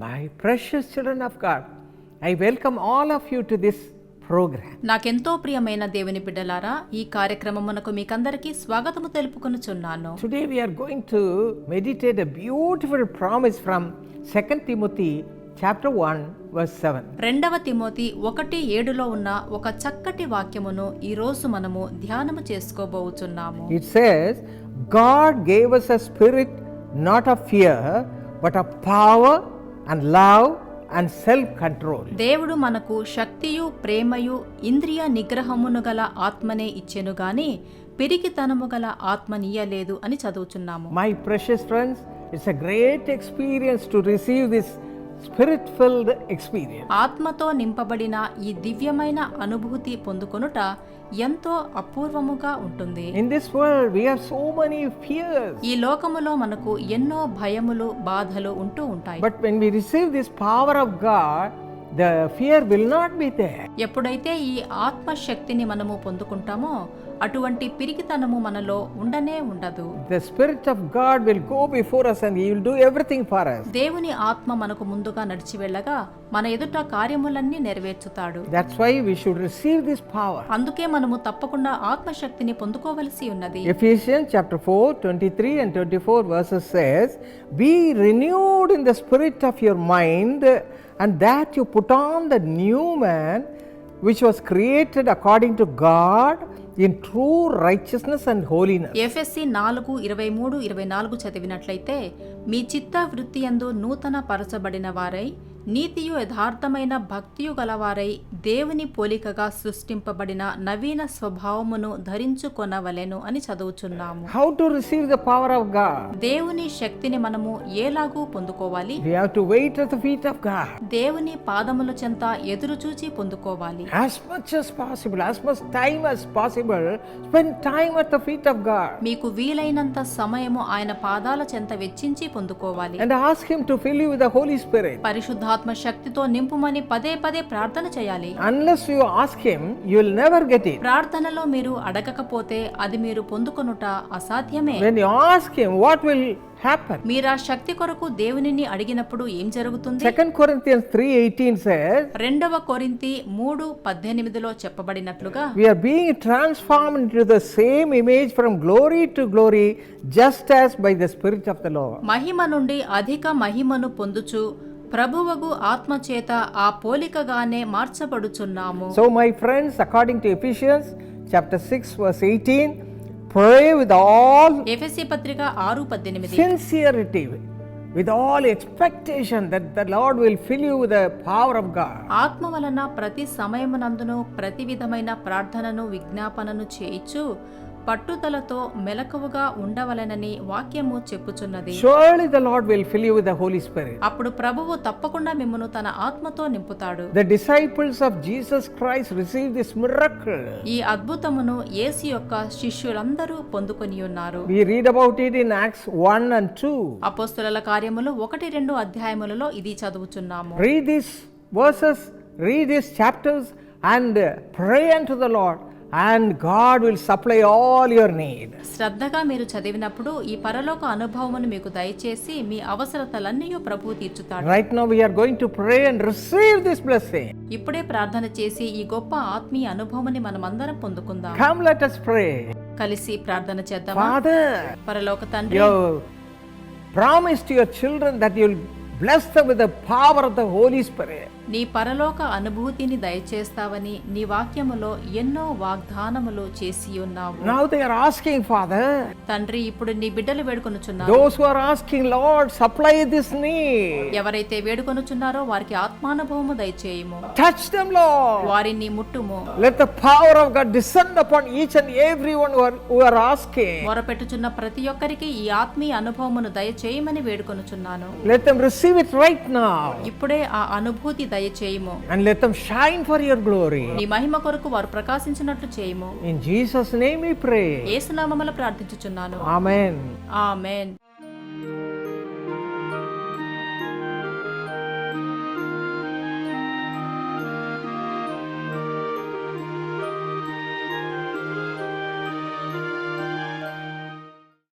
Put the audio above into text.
My precious children of God I welcome all of you to this program నాకెంతో ప్రియమైన దేవుని బిడ్డలారా ఈ కార్యక్రమం కార్యక్రమమునకు మీకందరికీ స్వాగతము తెలుపుకొనుచున్నాను. Today we are going to meditate a beautiful promise from second Timothy chapter 1 verse 7 రెండవ తిమోతి ఒకటి ఏడులో ఉన్న ఒక చక్కటి వాక్యమును ఈ రోజు మనము ధ్యానము చేసుకోబోతున్నాము it says God gave us spirit not of fear but of power and love and self control దేవుడు మనకు శక్తియు ప్రేమయు ఇంద్రియ నిగ్రహమును గల ఆత్మనే ఇచ్చెను గాని పిరికితనము గల ఆత్మనీయలేదు అని చదువుచున్నాము. My precious friends it's a great experience to receive this spirit filled experience ఆత్మతో నింపబడిన ఈ దివ్యమైన అనుభూతి పొందుకొనుట ఎంతో అపూర్వముగా ఉంటుంది. In this world we have so many fears ఈ లోకములో మనకు ఎన్నో భయములు బాధలు ఉంటూ ఉంటాయి. But when we receive this power of God the fear will not be there. ఎప్పుడైతే ఈ ఆత్మశక్తిని మనము పొందుకుంటామో అటువంటి పిరికితనము మనలో ఉండనే ఉండదు The Spirit of God will go before us and He will do everything for us. దేవుని ఆత్మ మనకు ముందుగా నడిచి వెళ్ళగా మన ఎదుట కార్యములన్నీ నెరవేర్చుతాడు That's why we should receive this power. అందుకే మనము తప్పకుండా ఆత్మశక్తిని పొందుకోవలసి ఉన్నది Ephesians chapter 4, 23 and 24 verses says, Be renewed in the spirit of your mind, and that you put on the new man which was created according to God in true righteousness and holiness Ephesians నాలుగు ఇరవై మూడు ఇరవై నాలుగు చదివినట్లయితే మీ చిత్త వృత్తి ఎందు నూతన పరచబడిన వారై నీతియు యథార్థమైన భక్తియు గలవారై దేవుని పోలికగా సృష్టింపబడిన నవీన స్వభావమును ధరించుకొనవలెను అని చదువుచున్నాము. How to receive the power of God దేవుని శక్తిని మనము ఏలాగూ పొందుకోవాలి? టు వెయిట్ అట్ ద దేవుని పాదముల చెంత ఎదురు చూచి పొందుకోవాలి as much as possible as much time possible spend at the feet మీకు వీలైనంత సమయము ఆయన పాదాల చెంత వెచ్చించి పొందుకోవాలి. And ask to fill you the holy పరిశుద్ధ ఆత్మ శక్తితో నింపుమని పదే పదే ప్రార్థన చేయాలి. Unless you ask you never get ప్రార్థనలో మీరు అడగకపోతే అది మీరు పొందుకునుట అసాధ్యమే. వెన్ వాట్ విల్ హ్యాపెన్ మీరు ఆ శక్తి కొరకు దేవునిని అడిగినప్పుడు ఏం జరుగుతుంది? Second Corinthian three eighteen says రెండవ కొరింతి మూడు పద్దెనిమిదిలో చెప్పబడినట్లుగా we are being transform to the same image from glory to glory just as by the spirit మహిమ నుండి అధిక మహిమను పొందుచు ప్రభువగు ఆత్మ చేత ఆ పోలికగానే మార్చబడుచున్నాము. So my friends according to Ephesians chapter 6 verse 18 pray with all ఎఫెసి పత్రిక 6 18 sincerity with all expectation that the Lord will fill you with the power of God ఆత్మ వలన ప్రతి సమయమునందును ప్రతి విధమైన ప్రార్థనను విజ్ఞాపనను చేయించు పట్టుదలతో మెలకువగా ఉండవలనని వాక్యము చెప్పుచున్నది. Surely the lord will fill the holy spirit అప్పుడు ప్రభువు తప్పకుండా మిమ్మును తన ఆత్మతో నింపుతాడు. The disciples of Jesus Christ receive this ఈ అద్భుతమును ఏసీ యొక్క శిష్యులందరూ పొందుకొని ఉన్నారు. We read about it in Acts 1 and 2 అపొస్తలుల కార్యములు 1 2 అధ్యాయములలో ఇది చదువుచున్నాము. Read this verses read this chapters and pray and to the lord and God will supply all your need. శ్రద్ధగా మీరు చదివినప్పుడు ఈ పరలోక అనుభవమును మీకు దయచేసి మీ అవసరతలన్నీ ప్రభువు తీర్చుతాడు Right now, we are going to pray and receive this blessing. ఇప్పుడే ప్రార్థన చేసి ఈ గొప్ప ఆత్మీయ అనుభవముని మనమందరం పొందుకుందాం Come, let us pray. కలిసి ప్రార్థన చేద్దామా Father, పరలోక తండ్రి you promised your children that you'll bless them with the power of the Holy Spirit. నీ పరలోక అనుభూతిని దయచేస్తావని నీ వాక్యములో ఎన్నో వాగ్దానములు చేసి ఉన్నావు. నౌ దే ఆర్ ఫాదర్ తండ్రి ఇప్పుడు నీ బిడ్డలు వేడుకొనుచున్నారు. Those who are asking supply this నీ ఎవరైతే వేడుకొనుచున్నారో వారికి ఆత్మానుభవము దయచేయము. టచ్ దెం లార్డ్ వారిని ముట్టుము. Let the power one who are asking మొరపెట్టుచున్న ప్రతి ఒక్కరికి ఈ ఆత్మీయ అనుభవమును దయచేయమని వేడుకొనుచున్నాను. Let receive it right now ఇప్పుడే ఆ అనుభూతి దయచేయము and let them shine for your glory. నీ మహిమ కొరకు వారు ప్రకాశించినట్లు చేయము In Jesus' name we pray. ఏసునామముల ప్రార్థించుచున్నాను Amen. Amen